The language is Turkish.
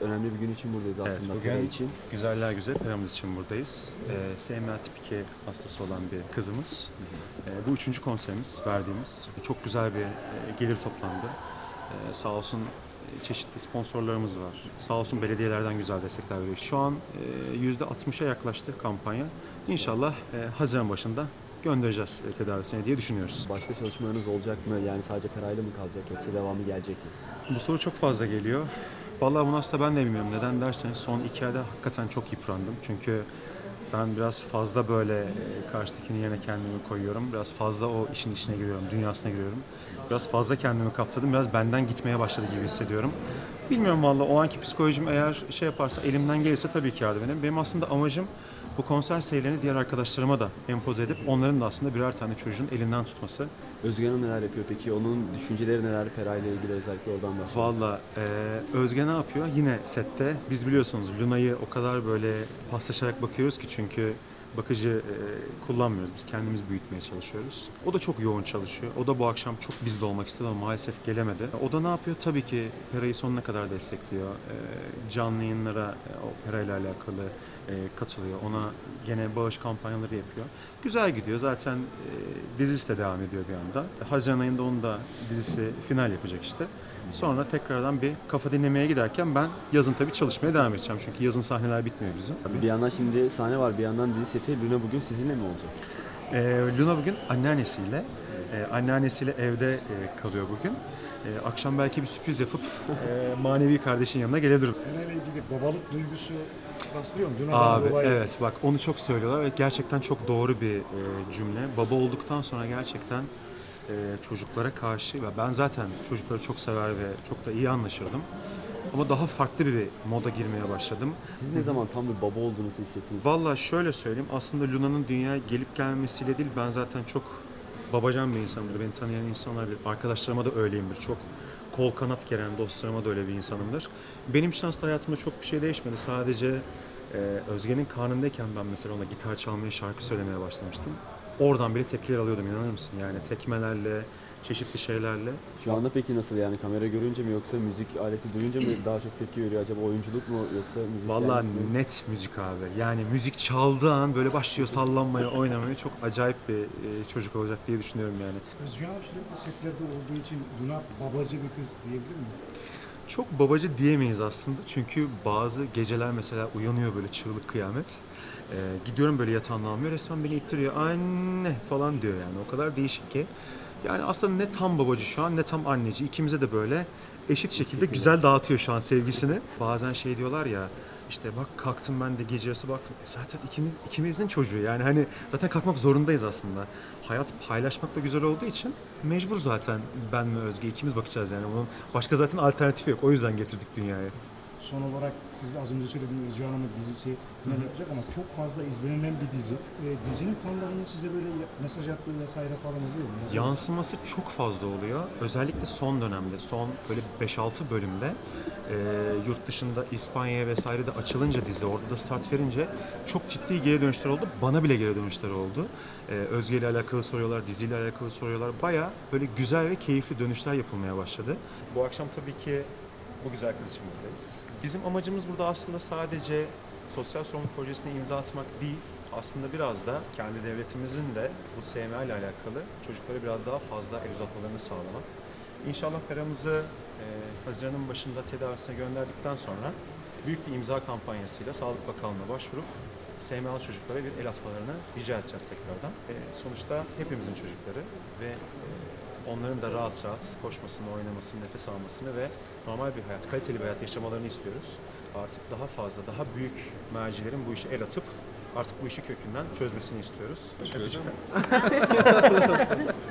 Önemli bir gün için buradayız Evet, aslında bugün Pera için. güzeller güzel paramız için buradayız. Ee, SMA tip 2 hastası olan bir kızımız. Ee, bu üçüncü konserimiz verdiğimiz. Çok güzel bir e, gelir toplandı. Ee, sağ olsun e, çeşitli sponsorlarımız var. Sağ olsun belediyelerden güzel destekler veriyor. Şu an e, %60'a yaklaştı kampanya. İnşallah e, Haziran başında göndereceğiz e, tedavisine diye düşünüyoruz. Başka çalışmalarınız olacak mı? Yani sadece Pera'yla mı kalacak yoksa devamı gelecek mi? Bu soru çok fazla geliyor. Vallahi bunu aslında ben de bilmiyorum. Neden derseniz son iki ayda hakikaten çok yıprandım. Çünkü ben biraz fazla böyle e, karşıdakinin yerine kendimi koyuyorum. Biraz fazla o işin içine giriyorum, dünyasına giriyorum. Biraz fazla kendimi kaptırdım. Biraz benden gitmeye başladı gibi hissediyorum. Bilmiyorum vallahi o anki psikolojim eğer şey yaparsa elimden gelirse tabii ki yardım ederim. Benim aslında amacım bu konser serilerini diğer arkadaşlarıma da empoze edip onların da aslında birer tane çocuğun elinden tutması. Özgen Hanım neler yapıyor peki? Onun düşünceleri neler Pera ile ilgili özellikle oradan başlayalım. Valla e, Özge ne yapıyor? Yine sette. Biz biliyorsunuz Luna'yı o kadar böyle paslaşarak bakıyoruz ki çünkü bakıcı e, kullanmıyoruz. Biz kendimiz büyütmeye çalışıyoruz. O da çok yoğun çalışıyor. O da bu akşam çok bizde olmak istedi ama maalesef gelemedi. O da ne yapıyor? Tabii ki Pera'yı sonuna kadar destekliyor. E, canlı yayınlara e, Pera ile alakalı e, katılıyor. Ona gene bağış kampanyaları yapıyor. Güzel gidiyor. Zaten dizisi de devam ediyor bir anda. Haziran ayında onun da dizisi final yapacak işte. Sonra tekrardan bir kafa dinlemeye giderken ben yazın tabii çalışmaya devam edeceğim. Çünkü yazın sahneler bitmiyor bizim. Bir yandan şimdi sahne var, bir yandan dizi seti. Luna bugün sizinle mi olacak? Ee, Luna bugün anneannesiyle, e, anneannesiyle evde e, kalıyor bugün. E, akşam belki bir sürpriz yapıp e, manevi kardeşin yanına gelebilirim. Genel ilgili babalık duygusu bastırıyor mu? Dün Abi dolayı evet bak onu çok söylüyorlar ve gerçekten çok doğru bir e, cümle. Baba olduktan sonra gerçekten e, çocuklara karşı ve ben zaten çocukları çok sever ve çok da iyi anlaşırdım. Ama daha farklı bir moda girmeye başladım. Siz ne zaman tam bir baba olduğunuzu hissettiniz? Valla şöyle söyleyeyim aslında Luna'nın dünyaya gelip gelmesiyle değil ben zaten çok babacan bir insanımdır. Beni tanıyan insanlar bilir. Arkadaşlarıma da öyleyimdir. Çok kol kanat geren dostlarıma da öyle bir insanımdır. Benim şanslı hayatımda çok bir şey değişmedi. Sadece e, Özge'nin karnındayken ben mesela ona gitar çalmaya, şarkı söylemeye başlamıştım. Oradan bile tepkiler alıyordum inanır mısın? Yani tekmelerle, çeşitli şeylerle. Şu anda peki nasıl yani kamera görünce mi yoksa müzik aleti duyunca mı daha çok tepki veriyor acaba oyunculuk mu yoksa müzik Vallahi net müzik abi. Yani müzik çaldığı an böyle başlıyor sallanmaya, oynamaya. Çok acayip bir e, çocuk olacak diye düşünüyorum yani. Özgür Hanım sürekli setlerde olduğu için Luna babacı bir kız diyebilir miyim? Çok babacı diyemeyiz aslında çünkü bazı geceler mesela uyanıyor böyle çığlık kıyamet. Ee, gidiyorum böyle yatağından almıyor resmen beni ittiriyor anne falan diyor yani o kadar değişik ki. Yani aslında ne tam babacı şu an ne tam anneci ikimize de böyle eşit şekilde güzel dağıtıyor şu an sevgisini. Bazen şey diyorlar ya işte bak kalktım ben de gece yarısı baktım. E zaten ikimiz, ikimizin çocuğu yani hani zaten kalkmak zorundayız aslında. Hayat paylaşmakla güzel olduğu için mecbur zaten ben ve Özge ikimiz bakacağız yani. Onun başka zaten alternatifi yok. O yüzden getirdik dünyaya. Son olarak siz az önce söylediğiniz Özgür Hanım'ın dizisi final yapacak ama çok fazla izlenilen bir dizi. E, dizinin fanlarının size böyle mesaj attığı vesaire falan oluyor mu? Yansıması çok fazla oluyor. Özellikle son dönemde, son böyle 5-6 bölümde e, yurt dışında İspanya'ya vesaire de açılınca dizi, orada da start verince çok ciddi geri dönüşler oldu. Bana bile geri dönüşler oldu. E, Özge ile alakalı soruyorlar, diziyle alakalı soruyorlar. Baya böyle güzel ve keyifli dönüşler yapılmaya başladı. Bu akşam tabii ki bu güzel kız için buradayız. Bizim amacımız burada aslında sadece sosyal sorumluluk projesine imza atmak değil, aslında biraz da kendi devletimizin de bu SMA ile alakalı çocuklara biraz daha fazla el uzatmalarını sağlamak. İnşallah paramızı e, Haziran'ın başında tedavisine gönderdikten sonra büyük bir imza kampanyasıyla Sağlık Bakanlığı'na başvurup SMA'lı çocuklara bir el atmalarını rica edeceğiz tekrardan. E, sonuçta hepimizin çocukları ve e, onların da rahat rahat koşmasını, oynamasını, nefes almasını ve normal bir hayat, kaliteli bir hayat yaşamalarını istiyoruz. Artık daha fazla, daha büyük mercilerin bu işe el atıp artık bu işi kökünden çözmesini istiyoruz. Öpücükler.